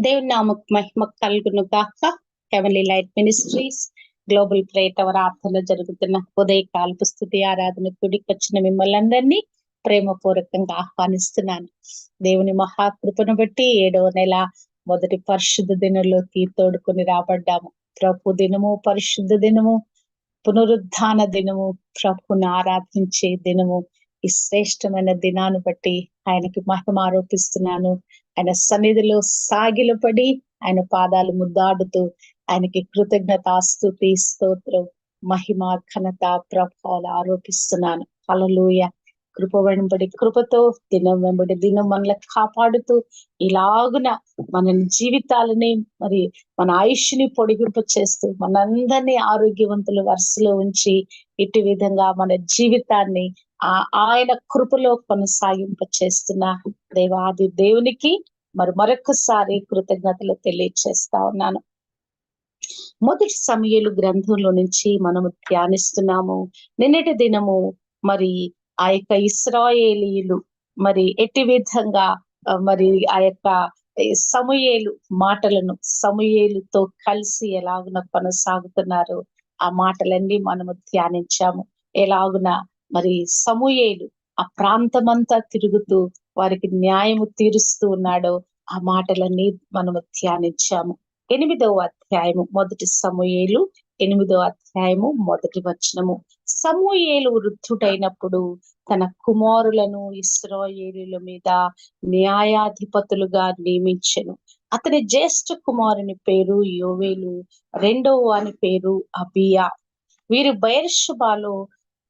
దేవుని నామకు మహిమ కలుగును గాక. Heavenly light ministries global prayer hour ఆర్థలో జరుగుతున్న ఉదయకాలపు స్థుతి ఆరాధన గుడికి వచ్చిన మిమ్మల్ని అందరినీ ప్రేమపూర్వకంగా ఆహ్వానిస్తున్నాను. దేవుని మహాకృపను బట్టి ఏడవ నెల మొదటి పరిశుద్ధ దినంలోకి తోడుకొని రాబడ్డాము. ప్రభు దినము పరిశుద్ధ దినము పునరుద్ధాన దినము ప్రభుని ఆరాధించే దినము. ఈ శ్రేష్టమైన దినాన్ని బట్టి ఆయనకి మహిమ ఆరోపిస్తున్నాను. ఆయన సన్నిధిలో సాగిలపడి ఆయన పాదాలు ముద్దాడుతూ ఆయనకి కృతజ్ఞత స్థుతి స్తోత్రం మహిమ ఘనత ప్రభావాలు ఆరోపిస్తున్నాను. అలలోయ కృప వెంబడి కృపతో దినం వెంబడి దినం మనల్ని కాపాడుతూ ఇలాగున మన జీవితాలని మరి మన ఆయుష్ని పొడిగింప చేస్తూ మనందరినీ ఆరోగ్యవంతుల వరుసలో ఉంచి ఇటు విధంగా మన జీవితాన్ని ఆయన కృపలో కొనసాగింప చేస్తున్న దేవాది దేవునికి మరి మరొకసారి కృతజ్ఞతలు తెలియచేస్తా ఉన్నాను. మొదటి సమయలు గ్రంథంలో నుంచి మనము ధ్యానిస్తున్నాము. నిన్నటి దినము మరి ఆ యొక్క ఇస్రాయేలీలు మరి ఎట్టి విధంగా మరి ఆ యొక్క సమయేలు మాటలను సమయేలుతో కలిసి ఎలాగున కొనసాగుతున్నారు ఆ మాటలన్నీ మనము ధ్యానించాము. ఎలాగున మరి సమూయేలు ఆ ప్రాంతమంతా తిరుగుతూ వారికి న్యాయము తీరుస్తూ ఉన్నాడో ఆ మాటలన్నీ మనము ధ్యానించాము. ఎనిమిదవ అధ్యాయము మొదటి సమూయేలు ఎనిమిదవ అధ్యాయము మొదటి వచనము. సమూయేలు వృద్ధుడైనప్పుడు తన కుమారులను ఇస్రోయేలుల మీద న్యాయాధిపతులుగా నియమించెను. అతని జ్యేష్ఠ కుమారుని పేరు యోవేలు రెండవ వాని పేరు అబియా. వీరు బైర్షబాలో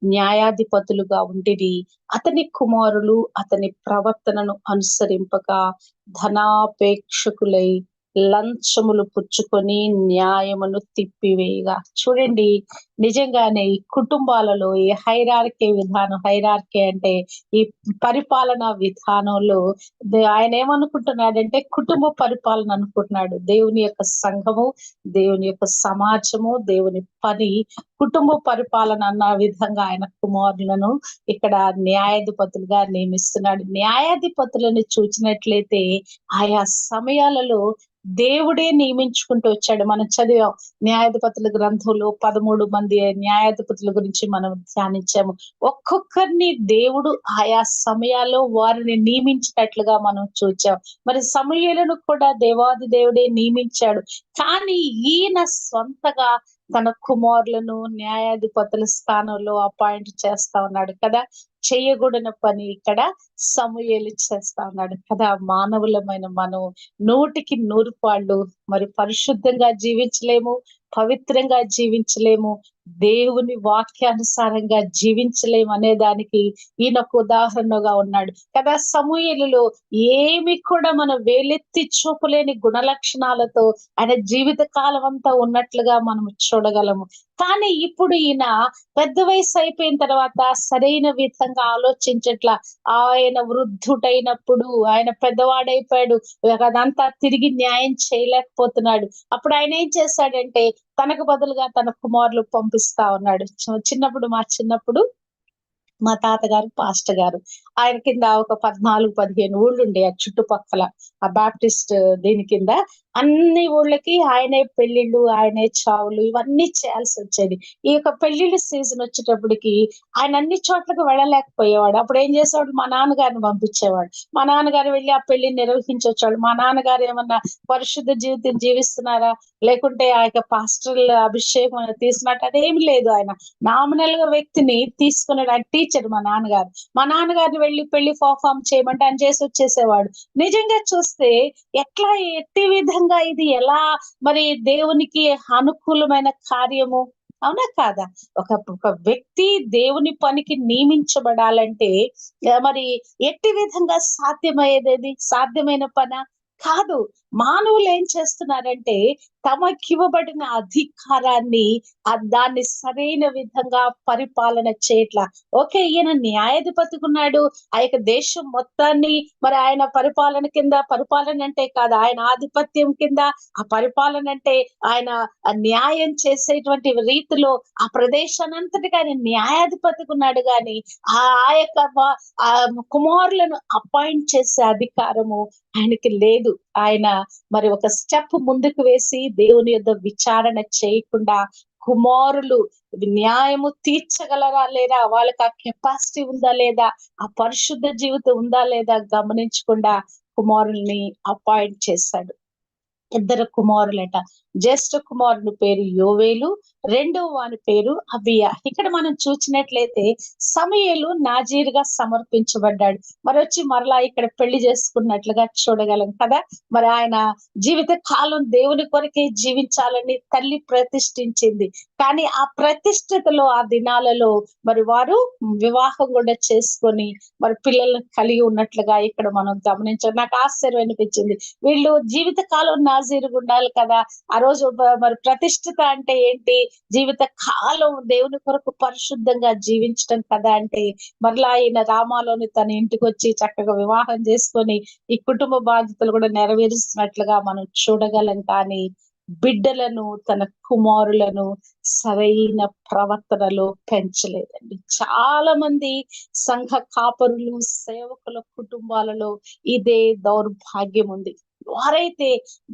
న్యాయాధిపతులుగా ఉండిరి. అతని కుమారులు అతని ప్రవర్తనను అనుసరింపగా ధనాపేక్షకులై లంచములు పుచ్చుకొని న్యాయమును తిప్పివేయగా. చూడండి నిజంగానే ఈ కుటుంబాలలో ఈ హైరార్కే విధానం హైరార్కే అంటే ఈ పరిపాలన విధానంలో ఆయన ఏమనుకుంటున్నాడంటే కుటుంబ పరిపాలన అనుకుంటున్నాడు. దేవుని యొక్క సంఘము దేవుని యొక్క సమాజము దేవుని పని కుటుంబ పరిపాలన అన్న విధంగా ఆయన కుమారులను ఇక్కడ న్యాయాధిపతులుగా నియమిస్తున్నాడు. న్యాయాధిపతులను చూచినట్లయితే ఆయా సమయాలలో దేవుడే నియమించుకుంటూ వచ్చాడు. మనం చదివాం న్యాయాధిపతుల గ్రంథంలో పదమూడు మంది న్యాయాధిపతుల గురించి మనం ధ్యానించాము. ఒక్కొక్కరిని దేవుడు ఆయా సమయాల్లో వారిని నియమించినట్లుగా మనం చూచాం. మరి సమయాలను కూడా దేవాది దేవుడే నియమించాడు. కానీ ఈయన సొంతగా తన కుమారులను న్యాయాధిపతుల స్థానంలో అపాయింట్ చేస్తా ఉన్నాడు కదా. చేయకూడని పని ఇక్కడ సమూయేలు చేస్తా ఉన్నాడు కదా. మానవులమైన మనం నూటికి నూరు పాళ్ళు మరి పరిశుద్ధంగా జీవించలేము పవిత్రంగా జీవించలేము దేవుని వాక్యానుసారంగా జీవించలేము అనే దానికి ఈయన ఒక ఉదాహరణగా ఉన్నాడు. కదా సమూహలలో ఏమి కూడా మనం వేలెత్తి చూపలేని గుణ లక్షణాలతో ఆయన జీవిత కాలం అంతా ఉన్నట్లుగా మనం చూడగలము. కానీ ఇప్పుడు ఈయన పెద్ద వయసు అయిపోయిన తర్వాత సరైన విధంగా ఆలోచించట్లా ఆయన వృద్ధుడైనప్పుడు ఆయన పెద్దవాడైపోయాడు. అదంతా తిరిగి న్యాయం చేయలేకపోతున్నాడు. అప్పుడు ఆయన ఏం చేశాడంటే తనకు బదులుగా తన కుమారులు పంపిస్తా ఉన్నాడు. చిన్నప్పుడు మా చిన్నప్పుడు మా తాతగారు పాస్టర్ గారు. ఆయన కింద ఒక పద్నాలుగు పదిహేను ఊళ్ళు ఉండే ఆ చుట్టుపక్కల. ఆ బాప్టిస్ట్ దీని కింద అన్ని ఊళ్ళకి ఆయనే పెళ్ళిళ్ళు ఆయనే చావులు ఇవన్నీ చేయాల్సి వచ్చేది. ఈ యొక్క పెళ్ళిళ్ళ సీజన్ వచ్చేటప్పటికి ఆయన అన్ని చోట్లకు వెళ్ళలేకపోయేవాడు. అప్పుడు ఏం చేసేవాడు? మా నాన్నగారిని పంపించేవాడు. మా నాన్నగారు వెళ్ళి ఆ పెళ్ళిని నిర్వహించొచ్చేవాడు. మా నాన్నగారు ఏమన్నా పరిశుద్ధ జీవితం జీవిస్తున్నారా? లేకుంటే ఆ యొక్క పాస్టర్ల అభిషేకం తీసినట్టు? అదేమి లేదు ఆయన. నామినల్గా వ్యక్తిని తీసుకున్నాడు ఆయన టీచర్ మా నాన్నగారు. మా నాన్నగారిని వెళ్ళి పెళ్ళి పర్ఫామ్ చేయమంటే ఆయన చేసి వచ్చేసేవాడు. నిజంగా చూస్తే ఎట్లా ఎట్టి విధంగా ఇది ఎలా మరి దేవునికి అనుకూలమైన కార్యము? అవునా కాదా? ఒక ఒక వ్యక్తి దేవుని పనికి నియమించబడాలంటే మరి ఎట్టి విధంగా సాధ్యమయ్యేది? సాధ్యమైన పన? కాదు మానవులు ఏం చేస్తున్నారంటే తమకివ్వబడిన అధికారాన్ని దాన్ని సరైన విధంగా పరిపాలన చేయట్ల. ఓకే ఈయన న్యాయాధిపతికున్నాడు ఆ యొక్క దేశం మొత్తాన్ని మరి ఆయన పరిపాలన కింద పరిపాలన అంటే కాదు ఆయన ఆధిపత్యం కింద ఆ పరిపాలన అంటే ఆయన న్యాయం చేసేటువంటి రీతిలో ఆ ప్రదేశాన్ని అంతటిగా ఆయన న్యాయాధిపతికున్నాడు కానీ ఆ యొక్క ఆ కుమారులను అపాయింట్ చేసే అధికారము ఆయనకి లేదు. లేదు ఆయన మరి ఒక స్టెప్ ముందుకు వేసి దేవుని యొక్క విచారణ చేయకుండా కుమారులు న్యాయము తీర్చగలరా లేదా? వాళ్ళకి ఆ కెపాసిటీ ఉందా లేదా? ఆ పరిశుద్ధ జీవితం ఉందా లేదా గమనించకుండా కుమారుల్ని అపాయింట్ చేశాడు. ఇద్దరు కుమారులట. జ్యేష్ఠ కుమారుని పేరు యోవేలు రెండవ వాని పేరు అబియా. ఇక్కడ మనం చూసినట్లయితే సమయలు నాజీర్గా సమర్పించబడ్డాడు. మరి వచ్చి మరలా ఇక్కడ పెళ్ళి చేసుకున్నట్లుగా చూడగలం కదా. మరి ఆయన జీవిత కాలం దేవుని కొరకే జీవించాలని తల్లి ప్రతిష్ఠించింది. కానీ ఆ ప్రతిష్ఠితలో ఆ దినాలలో మరి వారు వివాహం కూడా చేసుకొని మరి పిల్లలను కలిగి ఉన్నట్లుగా ఇక్కడ మనం గమనించాం. నాకు ఆశ్చర్యం అనిపించింది. వీళ్ళు జీవిత కాలం నాజీరుగా ఉండాలి కదా. ఆ రోజు మరి ప్రతిష్ఠిత అంటే ఏంటి? జీవిత కాలం దేవుని కొరకు పరిశుద్ధంగా జీవించడం కదా అంటే మరలా ఆయన రామాలోని తన ఇంటికి వచ్చి చక్కగా వివాహం చేసుకొని ఈ కుటుంబ బాధ్యతలు కూడా నెరవేరుస్తున్నట్లుగా మనం చూడగలం. కానీ బిడ్డలను తన కుమారులను సరైన ప్రవర్తనలో పెంచలేదండి. చాలా మంది సంఘ కాపరులు సేవకుల కుటుంబాలలో ఇదే దౌర్భాగ్యం ఉంది. వారైతే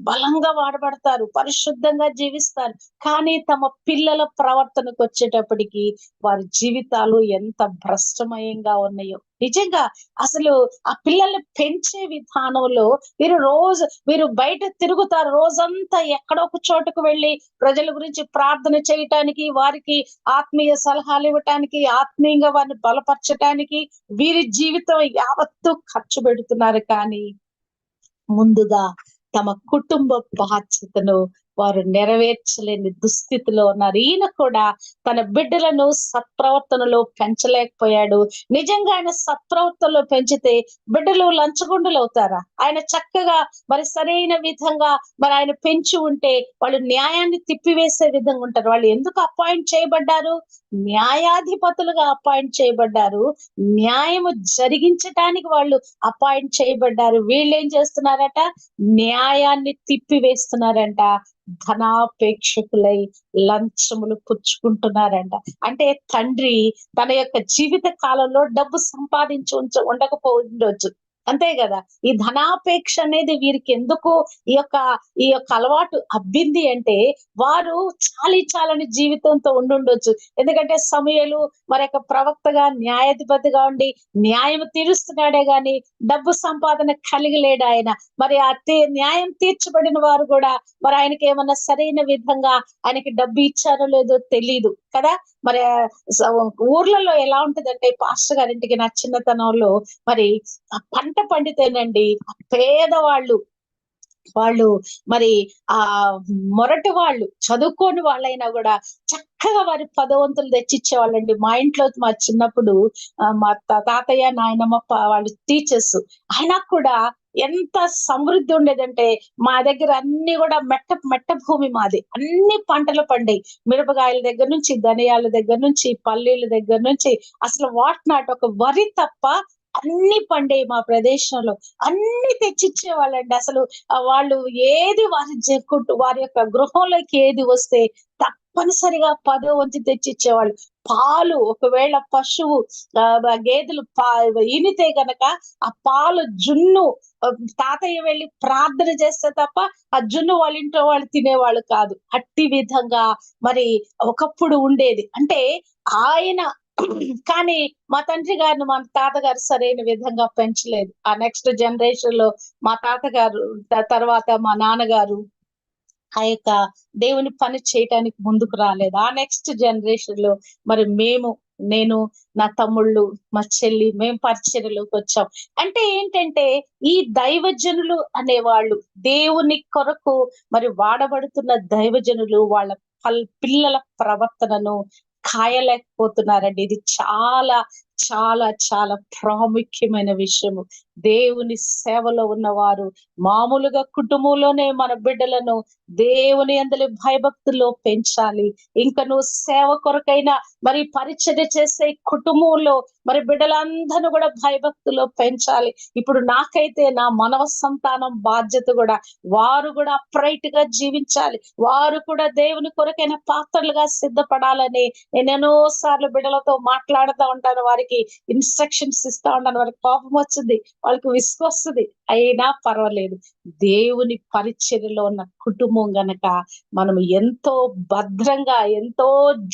బలంగా వాడబడతారు పరిశుద్ధంగా జీవిస్తారు. కానీ తమ పిల్లల ప్రవర్తనకు వచ్చేటప్పటికి వారి జీవితాలు ఎంత భ్రష్టమయంగా ఉన్నాయో. నిజంగా అసలు ఆ పిల్లల్ని పెంచే విధానంలో వీరు రోజు వీరు బయట తిరుగుతారు. రోజంతా ఎక్కడో ఒక చోటుకు వెళ్ళి ప్రజల గురించి ప్రార్థన చేయటానికి వారికి ఆత్మీయ సలహాలు ఇవ్వటానికి ఆత్మీయంగా వారిని బలపరచటానికి వీరి జీవితం యావత్తు ఖర్చు పెడుతున్నారు. కానీ ముందుగా తమ కుటుంబ బాధ్యతను వారు నెరవేర్చలేని దుస్థితిలో ఉన్నారు. ఈయన కూడా తన బిడ్డలను సత్ప్రవర్తనలో పెంచలేకపోయాడు. నిజంగా ఆయన సత్ప్రవర్తనలో పెంచితే బిడ్డలు లంచగొండులు అవుతారా? ఆయన చక్కగా మరి సరైన విధంగా మరి ఆయన పెంచి ఉంటే వాళ్ళు న్యాయాన్ని తిప్పివేసే విధంగా ఉంటారు. వాళ్ళు ఎందుకు అపాయింట్ చేయబడ్డారు? న్యాయాధిపతులుగా అపాయింట్ చేయబడ్డారు. న్యాయము జరిగించటానికి వాళ్ళు అపాయింట్ చేయబడ్డారు. వీళ్ళు ఏం చేస్తున్నారట? న్యాయాన్ని తిప్పివేస్తున్నారంట. ధనాపేక్షకులై లంచములు పుచ్చుకుంటున్నారంట. అంటే తండ్రి తన యొక్క జీవిత కాలంలో డబ్బు సంపాదించి ఉంచ ఉండకపోవచ్చు అంతే కదా? ఈ ధనాపేక్ష అనేది వీరికి ఎందుకు ఈ యొక్క ఈ యొక్క అలవాటు అబ్బింది అంటే వారు చాలి చాలని జీవితంతో ఉండుండొచ్చు. ఎందుకంటే సమయలు మరి యొక్క ప్రవక్తగా న్యాయాధిపతిగా ఉండి న్యాయం తీరుస్తున్నాడే గాని డబ్బు సంపాదన కలిగిలేడు ఆయన. మరి ఆ న్యాయం తీర్చబడిన వారు కూడా మరి ఆయనకి ఏమన్నా సరైన విధంగా ఆయనకి డబ్బు ఇచ్చారో లేదో తెలియదు కదా? మరి ఊర్లలో ఎలా ఉంటదంటే పాస్టర్ గారింటికి నా చిన్నతనంలో మరి పంట పంట పండితేనండి పేదవాళ్ళు వాళ్ళు మరి ఆ మొరటి వాళ్ళు చదువుకోని వాళ్ళైనా కూడా చక్కగా వారి పదవంతులు తెచ్చిచ్చేవాళ్ళండి. మా ఇంట్లో మా చిన్నప్పుడు మా తాతయ్య నాయనమ్మ వాళ్ళు టీచర్స్. అయినా కూడా ఎంత సమృద్ధి ఉండేదంటే మా దగ్గర అన్ని కూడా మెట్ట మెట్ట భూమి మాది. అన్ని పంటలు పండాయి. మిరపకాయల దగ్గర నుంచి ధనియాల దగ్గర నుంచి పల్లీల దగ్గర నుంచి అసలు వాట్ నాట్ ఒక వరి తప్ప అన్ని పండే మా ప్రదేశంలో. అన్ని తెచ్చిచ్చేవాళ్ళండి. అసలు వాళ్ళు ఏది వారి వారి యొక్క గృహంలోకి ఏది వస్తే తప్పనిసరిగా పదో వంతు తెచ్చిచ్చేవాళ్ళు. పాలు ఒకవేళ పశువు గేదెలు పా ఈనితే గనక ఆ పాలు జున్ను తాతయ్య వెళ్ళి ప్రార్థన చేస్తే తప్ప ఆ జున్ను వాళ్ళ ఇంట్లో వాళ్ళు తినేవాళ్ళు కాదు. అట్టి విధంగా మరి ఒకప్పుడు ఉండేది. అంటే ఆయన కానీ మా తండ్రి గారిని మా తాతగారు సరైన విధంగా పెంచలేదు. ఆ నెక్స్ట్ జనరేషన్లో మా తాతగారు తర్వాత మా నాన్నగారు ఆ యొక్క దేవుని పని చేయటానికి ముందుకు రాలేదు. ఆ నెక్స్ట్ జనరేషన్లో మరి మేము నేను నా తమ్ముళ్ళు మా చెల్లి మేము పరిచర్యలోకి వచ్చాం. అంటే ఏంటంటే ఈ దైవజనులు అనేవాళ్ళు దేవుని కొరకు మరి వాడబడుతున్న దైవజనులు వాళ్ళ పిల్లల ప్రవర్తనను పోతున్నారండి ఇది చాలా చాలా చాలా ప్రాముఖ్యమైన విషయము. దేవుని సేవలో ఉన్నవారు మామూలుగా కుటుంబంలోనే మన బిడ్డలను దేవుని అందరి భయభక్తుల్లో పెంచాలి. ఇంకా నువ్వు సేవ కొరకైనా మరి పరిచర్య చేసే కుటుంబంలో మరి బిడ్డలందరూ కూడా భయభక్తుల్లో పెంచాలి. ఇప్పుడు నాకైతే నా మనవ సంతానం బాధ్యత కూడా వారు కూడా అప్రైట్గా జీవించాలి. వారు కూడా దేవుని కొరకైన పాత్రలుగా సిద్ధపడాలని నేను సార్లు బిడ్డలతో మాట్లాడుతూ ఉంటాను వారికి ఇన్స్ట్రక్షన్స్ ఇస్తా ఉంటాను వారికి కోపం వచ్చింది వాళ్ళకి విసుకొస్తుంది వస్తుంది. అయినా పర్వాలేదు. దేవుని పరిచర్యలో ఉన్న కుటుంబం గనక మనం ఎంతో భద్రంగా ఎంతో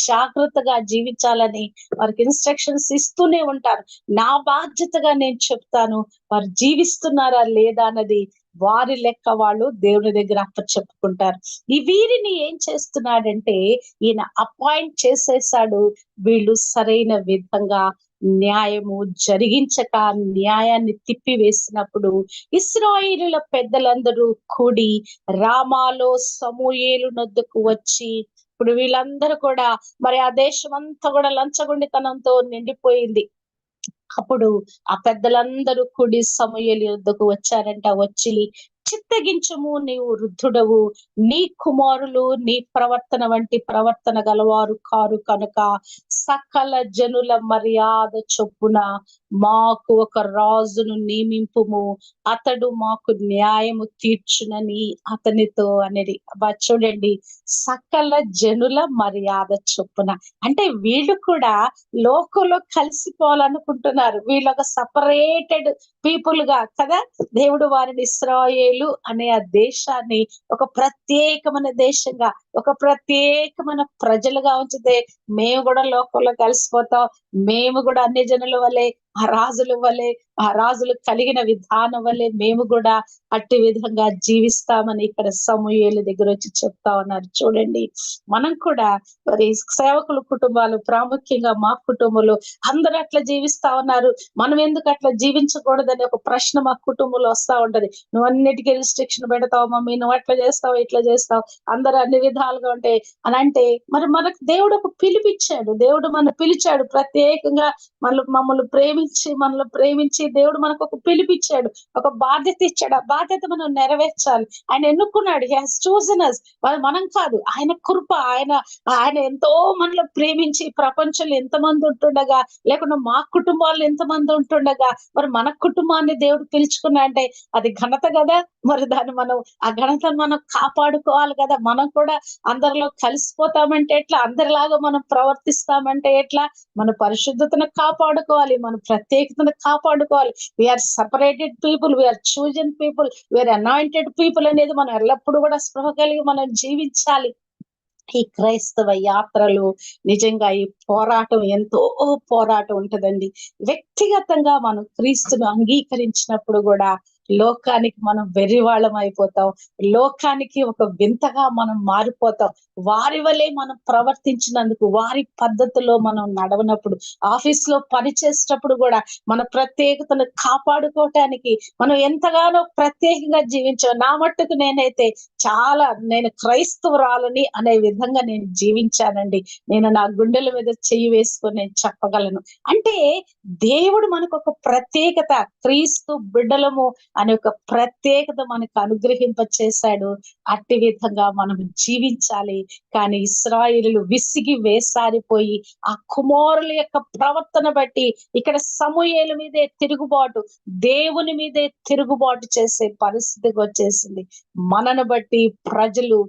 జాగ్రత్తగా జీవించాలని వారికి ఇన్స్ట్రక్షన్స్ ఇస్తూనే ఉంటారు. నా బాధ్యతగా నేను చెప్తాను వారు జీవిస్తున్నారా లేదా అన్నది వారి లెక్క వాళ్ళు దేవుని దగ్గర అప్ప చెప్పుకుంటారు. ఈ వీరిని ఏం చేస్తున్నాడంటే ఈయన అపాయింట్ చేసేసాడు. వీళ్ళు సరైన విధంగా న్యాయము జరిగించక న్యాయాన్ని తిప్పివేసినప్పుడు ఇస్రాయిలుల పెద్దలందరూ కూడి రామాలో సమూయేలు నొద్దుకు వచ్చి ఇప్పుడు వీళ్ళందరూ కూడా మరి ఆ దేశం అంతా కూడా లంచగొండితనంతో నిండిపోయింది. అప్పుడు ఆ పెద్దలందరూ కూడి సమయలు యుద్ధకు వచ్చారంట. వచ్చి చిత్తగించము నీవు వృద్ధుడవు. నీ కుమారులు నీ ప్రవర్తన వంటి ప్రవర్తన గలవారు కారు కనుక సకల జనుల మర్యాద చొప్పున మాకు ఒక రాజును నియమింపుము. అతడు మాకు న్యాయము తీర్చునని అతనితో అనేది. చూడండి సకల జనుల మర్యాద చొప్పున. అంటే వీళ్ళు కూడా లోకంలో కలిసిపోవాలనుకుంటున్నారు. వీళ్ళు ఒక సపరేటెడ్ పీపుల్గా కదా? దేవుడు వారిని ఇస్రాయేలు అనే ఆ దేశాన్ని ఒక ప్రత్యేకమైన దేశంగా ఒక ప్రత్యేకమైన ప్రజలుగా ఉంచితే మేము కూడా లోకంలో కలిసిపోతాం. మేము కూడా అన్ని జనుల వల్లే ఆ రాజుల వల్లే ఆ రాజులు కలిగిన విధానం వల్లే మేము కూడా అట్టి విధంగా జీవిస్తామని ఇక్కడ సమూహేలు దగ్గర వచ్చి చెప్తా ఉన్నారు. చూడండి మనం కూడా మరి సేవకుల కుటుంబాలు ప్రాముఖ్యంగా మా కుటుంబంలో అందరూ అట్లా జీవిస్తా ఉన్నారు. మనం ఎందుకు అట్లా జీవించకూడదని ఒక ప్రశ్న మా కుటుంబంలో వస్తా ఉంటది. నువ్వు అన్నిటికీ రిస్ట్రిక్షన్ పెడతావు మమ్మీ నువ్వు అట్లా చేస్తావు ఇట్లా చేస్తావు. అందరూ అన్ని విధాలు విధాలుగా ఉంటాయి అని అంటే మరి మనకు దేవుడు ఒక పిలిపిచ్చాడు దేవుడు మన పిలిచాడు. ప్రత్యేకంగా మనల్ని మమ్మల్ని ప్రేమించి మనల్ని ప్రేమించి దేవుడు మనకు ఒక పిలిపిచ్చాడు ఒక బాధ్యత ఇచ్చాడు. ఆ బాధ్యత మనం నెరవేర్చాలి. ఆయన ఎన్నుకున్నాడు. హీ హాస్ చూజన్ అస్ మనం కాదు. ఆయన కృప ఆయన ఆయన ఎంతో మనలో ప్రేమించి ప్రపంచంలో ఎంతమంది ఉంటుండగా లేకుండా మా కుటుంబాల్లో ఎంతమంది ఉంటుండగా మరి మన కుటుంబాన్ని దేవుడు పిలుచుకున్నా అంటే అది ఘనత కదా. మరి దాన్ని మనం ఆ ఘనతను మనం కాపాడుకోవాలి కదా. మనం కూడా అందరిలో కలిసిపోతామంటే ఎట్లా? అందరిలాగా మనం ప్రవర్తిస్తామంటే ఎట్లా? మన పరిశుద్ధతను కాపాడుకోవాలి. మన ప్రత్యేకతను కాపాడుకోవాలి. We are separated people we are chosen people we are anointed people అనేది మనం ఎల్లప్పుడూ కూడా స్పృహ కలిగి మనం జీవించాలి. ఈ క్రైస్తవ యాత్రలు నిజంగా ఈ పోరాటం ఎంతో పోరాటం ఉంటదండి. వ్యక్తిగతంగా మనం క్రీస్తును అంగీకరించినప్పుడు కూడా లోకానికి మనం వెర్రివాళ్ళం అయిపోతాం. లోకానికి ఒక వింతగా మనం మారిపోతాం. వారి వలె మనం ప్రవర్తించినందుకు వారి పద్ధతిలో మనం నడవనప్పుడు ఆఫీస్లో పని చేసేటప్పుడు కూడా మన ప్రత్యేకతను కాపాడుకోవటానికి మనం ఎంతగానో ప్రత్యేకంగా జీవించాం. నా మట్టుకు నేనైతే చాలా నేను క్రైస్తవురాలని అనే విధంగా నేను జీవించానండి. నేను నా గుండెల మీద చెయ్యి వేసుకొని నేను చెప్పగలను. అంటే దేవుడు మనకు ఒక ప్రత్యేకత క్రీస్తు బిడ్డలము అనే ఒక ప్రత్యేకత మనకు అనుగ్రహింప చేశాడు అట్టి విధంగా మనం జీవించాలి. కానీ ఇస్రాయిలు విసిగి వేసారిపోయి ఆ కుమారుల యొక్క ప్రవర్తన బట్టి ఇక్కడ సమూహేల మీదే తిరుగుబాటు దేవుని మీదే తిరుగుబాటు చేసే పరిస్థితికి వచ్చేసింది. మనను బట్టి ప్రజలు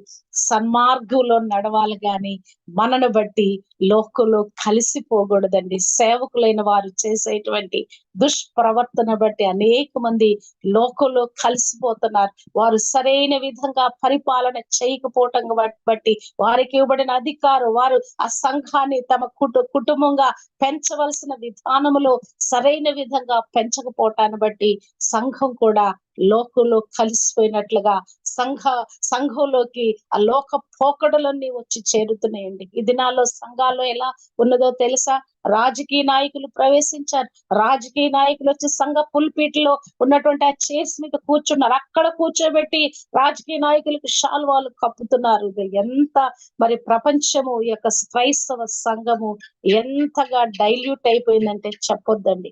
సన్మార్గంలో నడవాలి గాని మనను బట్టి లోకంలో కలిసిపోకూడదండి సేవకులైన వారు చేసేటువంటి దుష్ప్రవర్తన బట్టి అనేక మంది లోకంలో కలిసిపోతున్నారు. వారు సరైన విధంగా పరిపాలన చేయకపోవటం బట్టి వారికి ఇవ్వబడిన అధికారం వారు ఆ సంఘాన్ని తమ కుటు కుటుంబంగా పెంచవలసిన విధానములో సరైన విధంగా పెంచకపోవటాన్ని బట్టి సంఘం కూడా లోకంలో కలిసిపోయినట్లుగా సంఘ సంఘంలోకి ఆ లోక పోకడలన్నీ వచ్చి చేరుతున్నాయండి. ఈ దినాల్లో సంఘాల్లో ఎలా ఉన్నదో తెలుసా? రాజకీయ నాయకులు ప్రవేశించారు. రాజకీయ నాయకులు వచ్చి సంఘ పుల్పీట్లో ఉన్నటువంటి ఆ చైర్స్ మీద కూర్చున్నారు. అక్కడ కూర్చోబెట్టి రాజకీయ నాయకులకు శాల్వాలు కప్పుతున్నారు. ఎంత మరి ప్రపంచము ఈ యొక్క క్రైస్తవ సంఘము ఎంతగా డైల్యూట్ అయిపోయిందంటే చెప్పొద్దండి.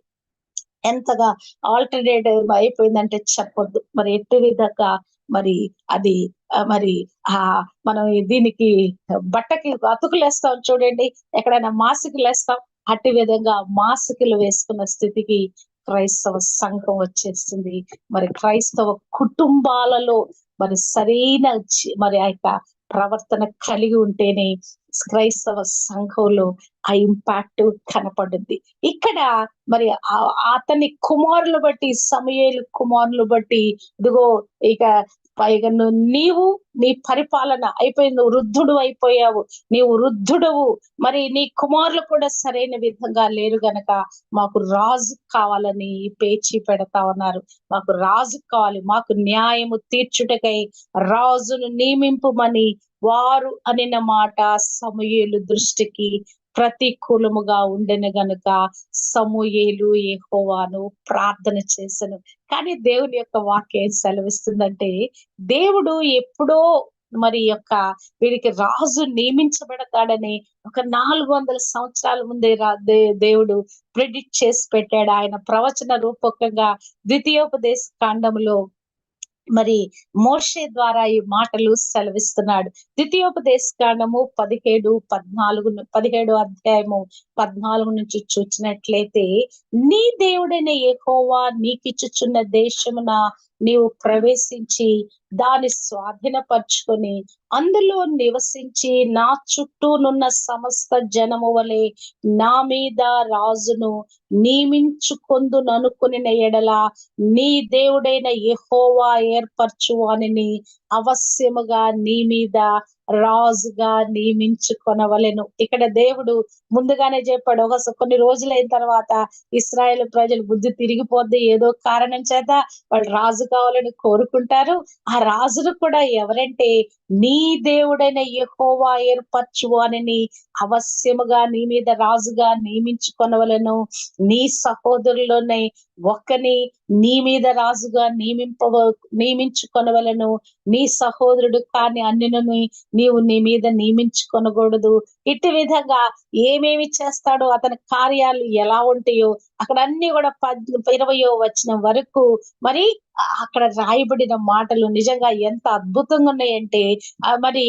ఎంతగా ఆల్టర్నేట్ అయిపోయిందంటే చెప్పొద్దు. మరి ఎట్టి విధంగా మరి అది మరి ఆ మనం దీనికి బట్టకి అతుకులేస్తాం చూడండి. ఎక్కడైనా మాసికలు వేస్తాం. అట్టి విధంగా మాసికలు వేసుకున్న స్థితికి క్రైస్తవ సంఘం వచ్చేస్తుంది మరి క్రైస్తవ కుటుంబాలలో మరి సరైన మరి ఆ యొక్క ప్రవర్తన కలిగి ఉంటేనే క్రైస్తవ సంఘంలో ఆ ఇంపాక్ట్ కనపడుద్ది. ఇక్కడ మరి ఆ- అతని కుమారులు బట్టి సమయేలు కుమారులు బట్టి ఇదిగో ఇక పైగా నువ్వు- నీవు నీ పరిపాలన అయిపోయింది నువ్వు వృద్ధుడు అయిపోయావు నీవు వృద్ధుడవు. మరి నీ కుమారులు కూడా సరైన విధంగా లేరు గనక మాకు రాజు కావాలని పేచి పెడతా ఉన్నారు. మాకు రాజు కావాలి మాకు న్యాయము తీర్చుటకై రాజును నియమింపుమని వారు అనిన మాట సమయలు దృష్టికి ప్రతికూలముగా ఉండెను గనుక సమూయేలు ఏహోవాను ప్రార్థన చేశాను కానీ దేవుని యొక్క వాక్యం ఏం సెలవిస్తుందంటే దేవుడు ఎప్పుడో మరి యొక్క వీడికి రాజు నియమించబడతాడని ఒక నాలుగు వందల సంవత్సరాల ముందే రా దేవుడు ప్రిడిక్ట్ చేసి పెట్టాడు. ఆయన ప్రవచన రూపకంగా ద్వితీయోపదేశ కాండంలో మరి మోషే ద్వారా ఈ మాటలు సెలవిస్తున్నాడు. ద్వితీయోపదేశ కాండము పదిహేడు పద్నాలుగు పదిహేడు అధ్యాయము పద్నాలుగు నుంచి చూసినట్లయితే నీ దేవుడైన యెహోవా నీకిచ్చుచున్న దేశమున నీవు ప్రవేశించి దాన్ని స్వాధీనపరుచుకొని అందులో నివసించి నా చుట్టూనున్న సమస్త జనము వలె నా మీద రాజును నియమించుకొందుననుకుని ఎడల నీ దేవుడైన ఎహోవా ఏర్పరచు అవశ్యముగా నీ మీద రాజుగా నియమించుకొనవలెను. ఇక్కడ దేవుడు ముందుగానే చెప్పాడు ఒక కొన్ని రోజులైన తర్వాత ఇస్రాయేల్ ప్రజలు బుద్ధి తిరిగిపోద్ది. ఏదో కారణం చేత వాళ్ళు రాజు కావాలని కోరుకుంటారు. ఆ రాజును కూడా ఎవరంటే నీ దేవుడైన ఎహోవా ఏర్పరచు అని అవశ్యముగా నీ మీద రాజుగా నియమించుకొనవలను. నీ సహోదరులోనే ఒక్కని నీ మీద రాజుగా నియమింపవ నియమించుకొనవలను. నీ సహోదరుడు కాని అన్నిని నీవు నీ మీద నియమించుకొనకూడదు. ఇటు విధంగా ఏమేమి చేస్తాడో అతని కార్యాలు ఎలా ఉంటాయో అక్కడ అన్ని కూడా పద్ ఇరవయో వచ్చిన వరకు మరి అక్కడ రాయబడిన మాటలు నిజంగా ఎంత అద్భుతంగా ఉన్నాయంటే మరి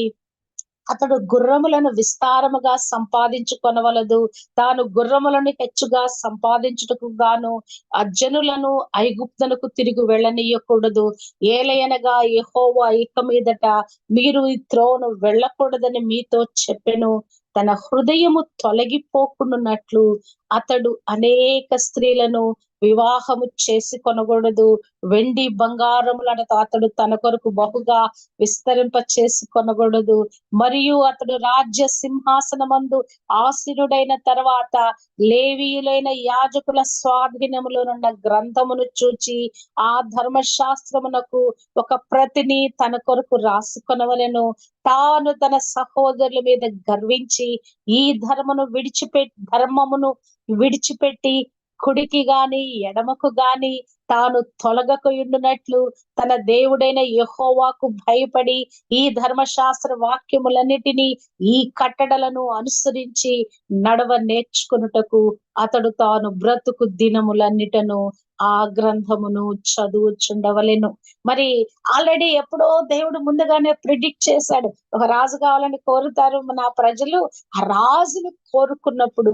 అతడు గుర్రములను విస్తారముగా సంపాదించుకొనవలదు. తాను గుర్రములను హెచ్చుగా సంపాదించుటకు గాను అర్జనులను ఐగుప్తనకు తిరిగి వెళ్ళనీయకూడదు. ఏలయనగా యెహోవా ఇక మీదట మీరు ఈ త్రోను వెళ్ళకూడదని మీతో చెప్పెను. తన హృదయము తొలగిపోకుండానట్లు అతడు అనేక స్త్రీలను వివాహము చేసి కొనకూడదు. వెండి బంగారములను అతడు తన కొరకు బహుగా విస్తరింప చేసి కొనకూడదు. మరియు అతడు రాజ్య సింహాసనమందు ఆసిరుడైన తర్వాత లేవీయులైన యాజకుల స్వాధీనములోనున్న గ్రంథమును చూచి ఆ ధర్మశాస్త్రమునకు ఒక ప్రతిని తన కొరకు రాసుకొనవలెను తాను తన సహోదరుల మీద గర్వించి ఈ ధర్మను విడిచిపెట్టి ధర్మమును విడిచిపెట్టి కుడికి గాని ఎడమకు గాని తాను తొలగకయుండునట్లు తన దేవుడైన యహోవాకు భయపడి ఈ ధర్మశాస్త్ర వాక్యములన్నిటినీ ఈ కట్టడలను అనుసరించి నడవ నేర్చుకున్నటకు అతడు తాను బ్రతుకు దినములన్నిటను ఆ గ్రంథమును చదువుచుండవలెను. మరి ఆల్రెడీ ఎప్పుడో దేవుడు ముందుగానే ప్రిడిక్ట్ చేశాడు. ఒక రాజు కావాలని కోరుతారు నా ప్రజలు. ఆ రాజును కోరుకున్నప్పుడు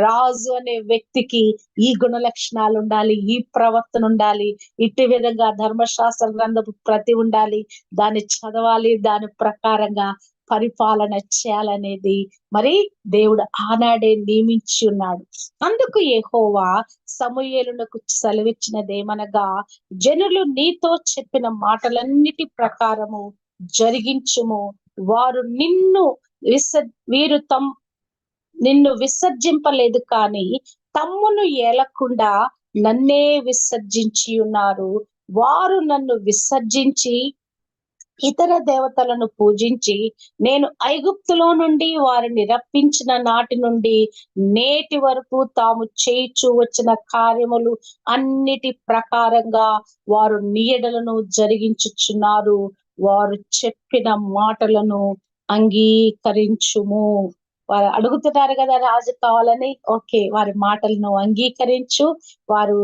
రాజు అనే వ్యక్తికి ఈ గుణ లక్షణాలు ఉండాలి ఈ ప్రవర్తన ఉండాలి. ఇట్టి విధంగా ధర్మశాస్త్ర గ్రంథపు ప్రతి ఉండాలి. దాన్ని చదవాలి. దాని ప్రకారంగా పరిపాలన చేయాలనేది మరి దేవుడు ఆనాడే నియమించి ఉన్నాడు. అందుకు యెహోవా సమూయేలునకు సెలవిచ్చినదేమనగా జనులు నీతో చెప్పిన మాటలన్నిటి ప్రకారము జరిగించుము. వారు నిన్ను విస వీరు తమ్ నిన్ను విసర్జింపలేదు కానీ తమ్మును ఏలకుండా నన్నే విసర్జించి ఉన్నారు. వారు నన్ను విసర్జించి ఇతర దేవతలను పూజించి నేను ఐగుప్తులో నుండి వారిని రప్పించిన నాటి నుండి నేటి వరకు తాము చేయిచు వచ్చిన కార్యములు అన్నిటి ప్రకారంగా వారు నీడలను జరిగించుచున్నారు. వారు చెప్పిన మాటలను అంగీకరించుము. వారు అడుగుతున్నారు కదా రాజు కావాలని. ఓకే వారి మాటలను అంగీకరించు. వారు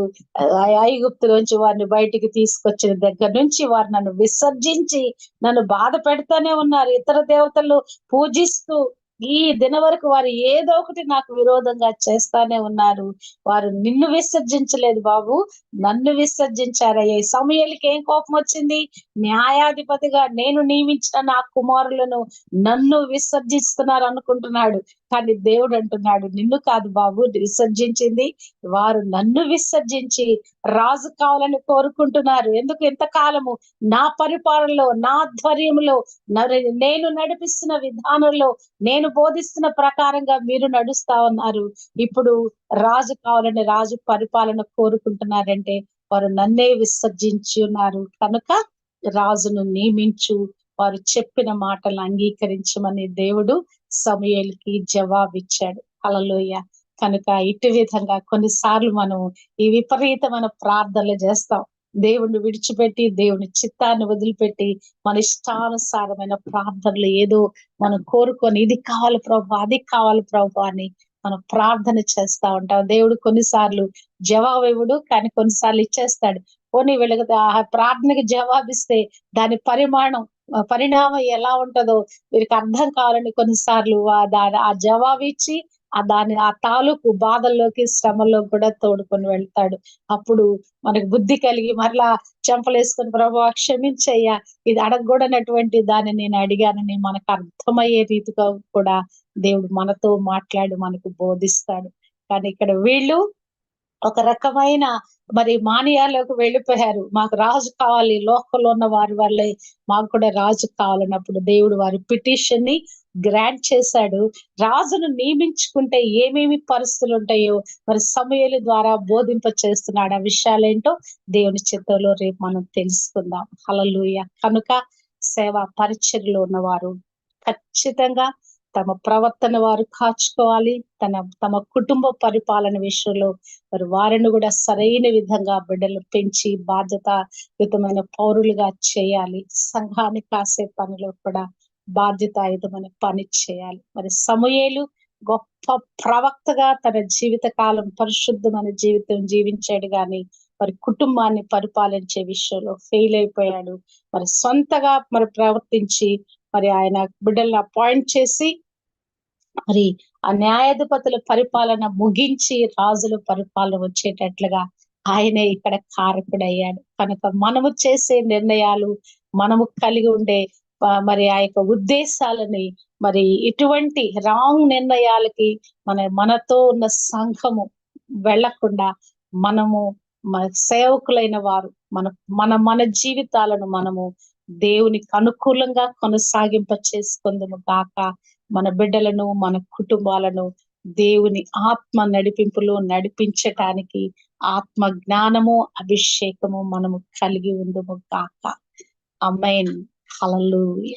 ఐగుప్తు నుంచి వారిని బయటికి తీసుకొచ్చిన దగ్గర నుంచి వారు నన్ను విసర్జించి నన్ను బాధ పెడతానే ఉన్నారు. ఇతర దేవతలు పూజిస్తూ ఈ దిన వరకు వారు ఏదో ఒకటి నాకు విరోధంగా చేస్తానే ఉన్నారు. వారు నిన్ను విసర్జించలేదు బాబు. నన్ను విసర్జించారయ్యా. ఈ సమయాలకి ఏం కోపం వచ్చింది? న్యాయాధిపతిగా నేను నియమించిన నా కుమారులను నన్ను విసర్జిస్తున్నారు అనుకుంటున్నాడు. కానీ దేవుడు అంటున్నాడు నిన్ను కాదు బాబు విసర్జించింది వారు నన్ను విసర్జించి రాజు కావాలని కోరుకుంటున్నారు. ఎందుకు? ఎంతకాలము నా పరిపాలనలో నా ఆధ్వర్యంలో నేను నడిపిస్తున్న విధానంలో నేను బోధిస్తున్న ప్రకారంగా మీరు నడుస్తా ఉన్నారు. ఇప్పుడు రాజు కావాలని రాజు పరిపాలన కోరుకుంటున్నారంటే వారు నన్నే విసర్జించి ఉన్నారు. కనుక రాజును నియమించు వారు చెప్పిన మాటలు అంగీకరించమని దేవుడు సమయలకి జవాబిచ్చాడు. అలలోయ కనుక ఇటు విధంగా కొన్నిసార్లు మనం ఈ విపరీతమైన ప్రార్థనలు చేస్తాం. దేవుణ్ణి విడిచిపెట్టి దేవుని చిత్తాన్ని వదిలిపెట్టి మన ఇష్టానుసారమైన ప్రార్థనలు ఏదో మనం కోరుకొని ఇది కావాలి ప్రభు అది కావాలి ప్రభు అని మనం ప్రార్థన చేస్తా ఉంటాం. దేవుడు కొన్నిసార్లు జవాబు ఇవ్వడు కానీ కొన్నిసార్లు ఇచ్చేస్తాడు. పోనీ వీళ్ళకి ఆ ప్రార్థనకి జవాబిస్తే దాని పరిమాణం పరిణామం ఎలా ఉంటుందో వీరికి అర్థం కావాలని కొన్నిసార్లు ఆ దాని ఆ జవాబు ఇచ్చి ఆ దాని ఆ తాలూకు బాధల్లోకి శ్రమలో కూడా తోడుకొని వెళ్తాడు. అప్పుడు మనకు బుద్ధి కలిగి మరలా చెంపలేసుకుని ప్రభు క్షమించయ్యా ఇది అడగకూడనటువంటి దాన్ని నేను అడిగానని మనకు అర్థమయ్యే రీతిగా కూడా దేవుడు మనతో మాట్లాడి మనకు బోధిస్తాడు. కానీ ఇక్కడ వీళ్ళు ఒక రకమైన మరి మానియాలోకి వెళ్ళిపోయారు. మాకు రాజు కావాలి లోకంలో ఉన్న వారి వల్లే మాకు కూడా రాజు కావాలన్నప్పుడు దేవుడు వారి పిటిషన్ని గ్రాంట్ చేశాడు. రాజును నియమించుకుంటే ఏమేమి పరిస్థితులు ఉంటాయో మరి సమయాల ద్వారా బోధింప చేస్తున్నాడు. ఆ విషయాలేంటో దేవుని చిత్తంలో రేపు మనం తెలుసుకుందాం. హలలుయ కనుక సేవా పరిచర్లో ఉన్నవారు ఖచ్చితంగా తమ ప్రవర్తన వారు కాచుకోవాలి. తన తమ కుటుంబ పరిపాలన విషయంలో మరి వారిని కూడా సరైన విధంగా బిడ్డలు పెంచి బాధ్యతాయుతమైన పౌరులుగా చేయాలి. సంఘాన్ని కాసే పనిలో కూడా బాధ్యతాయుతమైన పని చేయాలి. మరి సమయేలు గొప్ప ప్రవక్తగా తన జీవిత కాలం పరిశుద్ధమైన జీవితం జీవించాడు గాని మరి కుటుంబాన్ని పరిపాలించే విషయంలో ఫెయిల్ అయిపోయాడు. మరి సొంతగా మరి ప్రవర్తించి మరి ఆయన బిడ్డల్ని అపాయింట్ చేసి మరి ఆ న్యాయాధిపతుల పరిపాలన ముగించి రాజుల పరిపాలన వచ్చేటట్లుగా ఆయనే ఇక్కడ కారకుడయ్యాడు. కనుక మనము చేసే నిర్ణయాలు మనము కలిగి ఉండే మరి ఆ యొక్క ఉద్దేశాలని మరి ఇటువంటి రాంగ్ నిర్ణయాలకి మన మనతో ఉన్న సంఘము వెళ్ళకుండా మనము మన సేవకులైన వారు మన మన మన జీవితాలను మనము దేవునికి అనుకూలంగా కొనసాగింప చేసుకుందుము కాక మన బిడ్డలను మన కుటుంబాలను దేవుని ఆత్మ నడిపింపులో నడిపించటానికి ఆత్మ జ్ఞానము అభిషేకము మనము కలిగి ఉందుము కాక అమ్మాయిని హలలుయ